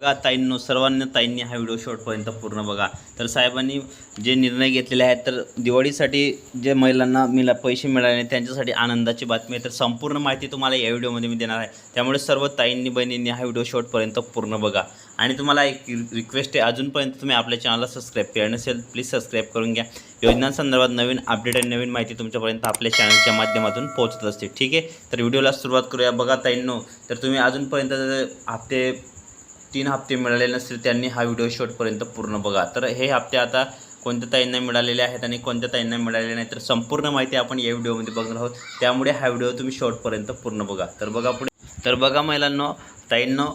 बघा ताईंनो सर्वांना ताईंनी हा व्हिडिओ शेवटपर्यंत पूर्ण बघा. तर साहेबांनी जे निर्णय घेतलेले आहेत तर दिवाळीसाठी जे महिलांना मिला पैसे मिळाले त्यांच्यासाठी आनंदाची बातमी आहे. तर संपूर्ण माहिती तुम्हाला या व्हिडिओमध्ये मी देणार आहे. त्यामुळे सर्व ताईंनी बहिणींनी हा व्हिडिओ शेवटपर्यंत पूर्ण बघा. आणि तुम्हाला एक रिक्वेस्ट आहे अजूनपर्यंत तुम्ही आपल्या चॅनलला सबस्क्राईब केलं नसेल प्लीज सबस्क्राईब करून घ्या. योजनांसंदर्भात नवीन अपडेट आणि नवीन माहिती तुमच्यापर्यंत आपल्या चॅनलच्या माध्यमातून पोहोचत असते. ठीक आहे? तर व्हिडिओला सुरुवात करूया. बघा ताईंनो तर तुम्ही अजूनपर्यंत जर हप्ते तीन हप्ते मिळाले नसतील त्यांनी हा व्हिडिओ शेवटपर्यंत पूर्ण बघा. तर हे हप्ते आता कोणत्या ताईंना मिळालेले आहेत आणि कोणत्या ताईंना मिळालेले नाही तर संपूर्ण माहिती आपण या व्हिडिओमध्ये बघणार आहोत. त्यामुळे हा व्हिडिओ तुम्ही शेवटपर्यंत पूर्ण बघा. तर बघा पुढे. तर बघा महिलांनो ताईंनो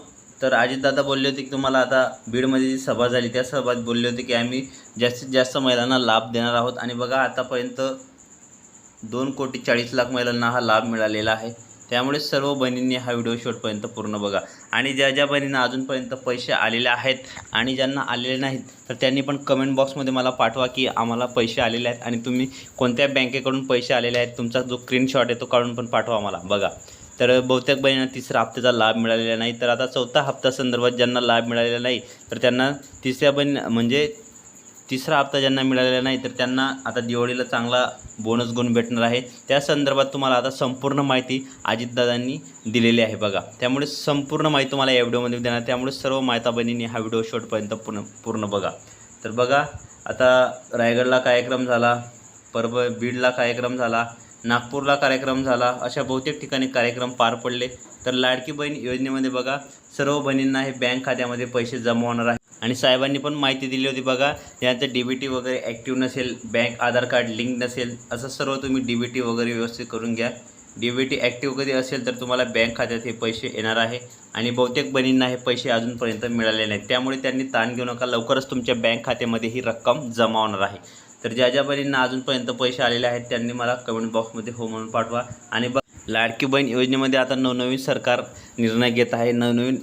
तर अजितदादा बोलले होते की तुम्हाला आता बीडमध्ये जी सभा झाली त्या सभात बोलले होते की आम्ही जास्तीत जास्त महिलांना लाभ देणार आहोत. आणि बघा आतापर्यंत दोन कोटी चाळीस लाख महिलांना हा लाभ मिळालेला आहे. त्यामुळे सर्व बहिणींनी हा व्हिडिओ शेवटपर्यंत पूर्ण बघा. आणि ज्या ज्या बहिणींना अजूनपर्यंत पैसे आलेले आहेत आणि ज्यांना आलेले नाहीत तर त्यांनी पण कमेंट बॉक्समध्ये मला पाठवा की आम्हाला पैसे आलेले आहेत आणि तुम्ही कोणत्या बँकेकडून पैसे आलेले आहेत तुमचा जो स्क्रीनशॉट आहे तो काढून पण पाठवा आम्हाला. बघा. तर बहुतेक बहिणींना तिसऱ्या हप्त्याचा लाभ मिळालेला नाही. तर आता चौथा हप्ता संदर्भात ज्यांना लाभ मिळालेला नाही तर त्यांना तिसऱ्या बहिणी म्हणजे तिसरा हप्ता ज्यांना मिळालेला नाही तर त्यांना आता दिवाळीला चांगला बोनस गुण भेटणार आहे. त्या संदर्भात तुम्हाला आता संपूर्ण माहिती अजितदादांनी दिलेली आहे बघा. त्यामुळे संपूर्ण माहिती तुम्हाला या व्हिडिओमध्ये देणार. त्यामुळे सर्व मायता बहिणींनी हा व्हिडिओ शेवटपर्यंत पूर्ण पूर्ण बघा. तर बघा आता रायगडला कार्यक्रम झाला परब बीडला कार्यक्रम झाला नागपूरला कार्यक्रम झाला अशा बहुतेक ठिकाणी कार्यक्रम पार पडले. तर लाडकी बहीण योजनेमध्ये बघा सर्व बहिणींना हे बँक खात्यामध्ये पैसे जमा होणार आहे आणि साहेबांनी पण माहिती दिली होती बघा यांचं डी बी टी वगैरे ॲक्टिव्ह नसेल बँक आधार कार्ड लिंक नसेल असं सर्व तुम्ही डी बी टी वगैरे व्यवस्थित करून घ्या. डी बी टी ॲक्टिव्ह कधी असेल तर तुम्हाला बँक खात्यात हे पैसे येणार आहे आणि बहुतेक बहिणींना हे पैसे अजूनपर्यंत मिळाले नाहीत. त्यामुळे त्यांनी ताण घेऊ नका लवकरच तुमच्या बँक खात्यामध्ये ही रक्कम जमा होणार आहे. तर ज्या ज्या बहिणींना अजूनपर्यंत पैसे आलेले आहेत त्यांनी मला कमेंट बॉक्समध्ये हो म्हणून पाठवा आणि लाडकी बहीण योजनेमध्ये आता नवनवीन सरकार निर्णय घेत आहे. नवनवीन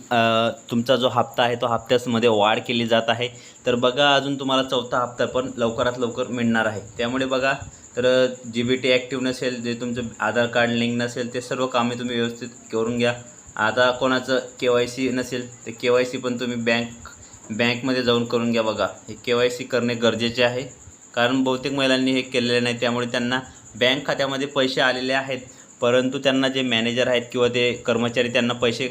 तुमचा जो हप्ता आहे तो हप्त्यासमध्ये वाढ केली जात आहे. तर बघा अजून तुम्हाला चौथा हप्ता पण लवकरात लवकर मिळणार आहे. त्यामुळे बघा तर जी बी टी ॲक्टिव्ह नसेल जे तुमचं आधार कार्ड लिंक नसेल ते सर्व कामे तुम्ही व्यवस्थित करून घ्या. आता कोणाचं के वाय सी नसेल ते के वाय सी पण तुम्ही बँक बँकमध्ये जाऊन करून घ्या बघा. हे के वाय सी करणे गरजेचे आहे. कारण बहुतेक महिलांनी हे केलेले नाही त्यामुळे त्यांना बँक खात्यामध्ये पैसे आलेले आहेत. परंतु त्यांना जे मॅनेजर आहेत किंवा ते कर्मचारी त्यांना पैसे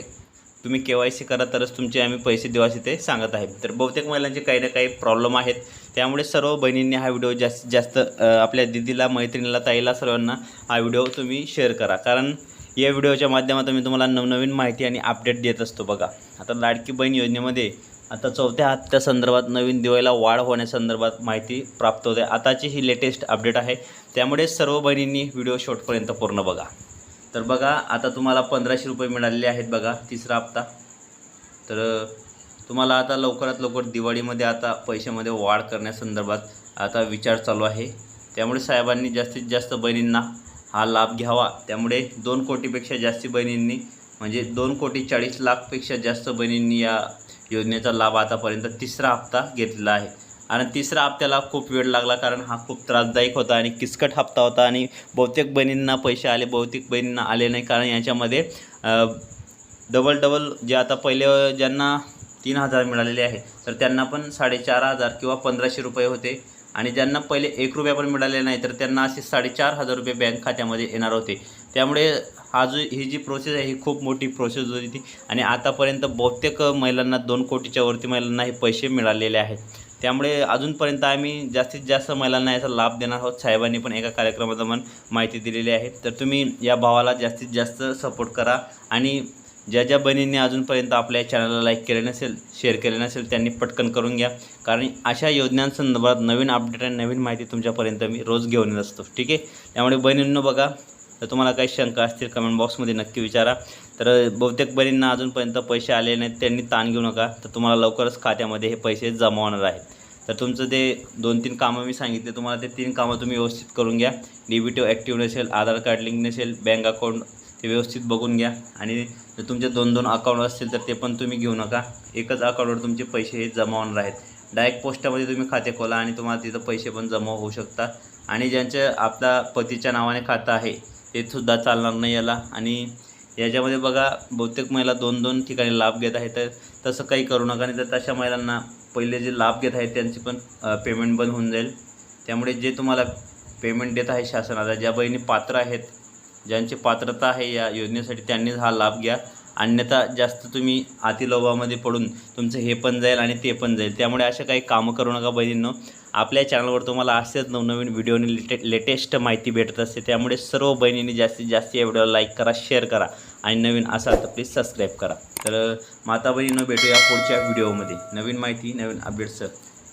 तुम्ही के वाय सी करा तरच तुमचे आम्ही पैसे देऊ असे ते सांगत आहेत. तर बहुतेक महिलांचे काही ना काही प्रॉब्लेम आहेत. त्यामुळे सर्व बहिणींनी हा व्हिडिओ जास्तीत जास्त आपल्या दिदीला मैत्रिणीला ताईला सर्वांना हा व्हिडिओ तुम्ही शेअर करा. कारण या व्हिडिओच्या माध्यमातून मी तुम्हाला नवनवीन माहिती आणि अपडेट देत असतो बघा. आता लाडकी बहीण योजनेमध्ये आता चौथ्या हप्त्या संदर्भात नवीन दिवाळीला वाढ होण्यासंदर्भात माहिती प्राप्त होते. आताची ही लेटेस्ट अपडेट आहे. त्यामुळे सर्व बहिणींनी व्हिडिओ शॉर्टपर्यंत पूर्ण बघा. तर बघा आता तुम्हाला पंधराशे रुपये मिळालेले आहेत बघा तिसरा हप्ता. तर तुम्हाला आता लवकरात लवकर दिवाळीमध्ये आता पैशामध्ये वाढ करण्यासंदर्भात आता विचार चालू आहे. त्यामुळे साहेबांनी जास्तीत जास्त बहिणींना हा लाभ घ्यावा. त्यामुळे दोन कोटीपेक्षा जास्ती बहिणींनी म्हणजे दोन कोटी चाळीस लाखपेक्षा जास्त बहिणींनी या योजनेचा लाभ आतापर्यंत तिसरा हप्ता घेतलेला आहे. आणि तिसरा हप्त्याला खूप वेळ लागला कारण हा खूप त्रासदायक होता आणि किचकट हप्ता होता आणि बहुतेक बहिणींना पैसे आले बहुतेक बहिणींना आले नाही कारण याच्यामध्ये डबल डबल जे आता पहिले ज्यांना तीन हजार मिळालेले आहे तर त्यांना पण साडेचार हजार किंवा पंधराशे रुपये होते. आणि ज्यांना पहिले एक रुपया पण मिळाले नाही तर त्यांना असे साडेचार हजार रुपये बँक खात्यामध्ये येणार होते. त्यामुळे हा जो ही जी प्रोसेस आहे ही खूप मोठी प्रोसेस होती ती. आणि आतापर्यंत बहुतेक महिलांना दोन कोटीच्या वरती महिलांना हे पैसे मिळालेले आहेत. त्यामुळे अजूनपर्यंत आम्ही जास्तीत जास्त महिलांना याचा लाभ देणार आहोत. साहेबांनी पण एका कार्यक्रमात माहिती दिलेली आहे. तर तुम्ही या भावाला जास्तीत जास्त सपोर्ट करा. आणि ज्या ज्या बहिणींनी अजूनपर्यंत आपल्या चॅनलला लाईक केले नसेल शेअर केले नसेल त्यांनी पटकन करून घ्या. कारण अशा योजनांसंदर्भात नवीन अपडेट आणि नवीन माहिती तुमच्यापर्यंत मी रोज घेऊन येत असतो. ठीक आहे? त्यामुळे बहिणींनो बघा तर तुम्हाला काही शंका असतील कमेंट बॉक्समध्ये नक्की विचारा. तर बहुतेक बहिणींना अजूनपर्यंत पैसे आले नाहीत त्यांनी ताण घेऊ नका. तर तुम्हाला लवकरच खात्यामध्ये हे पैसे जमा होणार आहेत. तर तुमचं ते दोन तीन कामं मी सांगितले तुम्हाला ते तीन कामं तुम्ही व्यवस्थित करून घ्या. डी ॲक्टिव्ह नसेल आधार कार्ड लिंक नसेल बँक अकाउंट ते व्यवस्थित बघून घ्या. आणि जर तुमचे दोन दोन अकाउंट असतील तर ते पण तुम्ही घेऊ नका. एकच अकाउंटवर तुमचे पैसे हे जमा होणार आहेत. डायरेक्ट पोस्टामध्ये तुम्ही खाते खोला आणि तुम्हाला तिथं पैसे पण जमा होऊ शकतात. आणि ज्यांच्या आपल्या पतीच्या नावाने खातं आहे ते सुद्धा चालणार नाही याला. आणि याच्यामध्ये बघा बहुतेक महिला दोन दोन ठिकाणी लाभ घेत आहेत. तर तसं काही करू नका. नाही तर तशा महिलांना पहिले जे लाभ घेत आहेत त्यांची पण पेमेंट बंद होऊन जाईल. त्यामुळे जे तुम्हाला पेमेंट देत आहे शासनाला ज्या बहिणी पात्र आहेत ज्यांची पात्रता आहे या योजनेसाठी त्यांनीच हा लाभ घ्या. अन्यथा जास्त तुम्ही अतिलोभामध्ये पडून तुमचं हे पण जाईल आणि ते पण जाईल. त्यामुळे अशा काही कामं करू नका बहिणींनो. आपल्या चॅनलवर तुम्हाला असेच नवनवीन व्हिडिओनी लेटे लेटेस्ट माहिती भेटत असते. त्यामुळे सर्व बहिणींनी जास्तीत जास्त या व्हिडिओला लाईक करा शेअर करा आणि नवीन असाल तर प्लीज सबस्क्राईब करा. तर माता बहिणीनं भेटूया पुढच्या व्हिडिओमध्ये नवीन माहिती नवीन अपडेट्स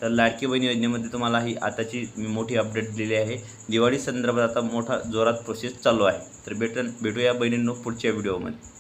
तर लाडकी बहीण योजनेमध्ये तुम्हाला ही आताची मी मोठी अपडेट दिली आहे. दिवाळी संदर्भात आता मोठा जोरात प्रोसेस चालू आहे. तर भेट भेटूया बहिणींनो पुढच्या व्हिडिओमध्ये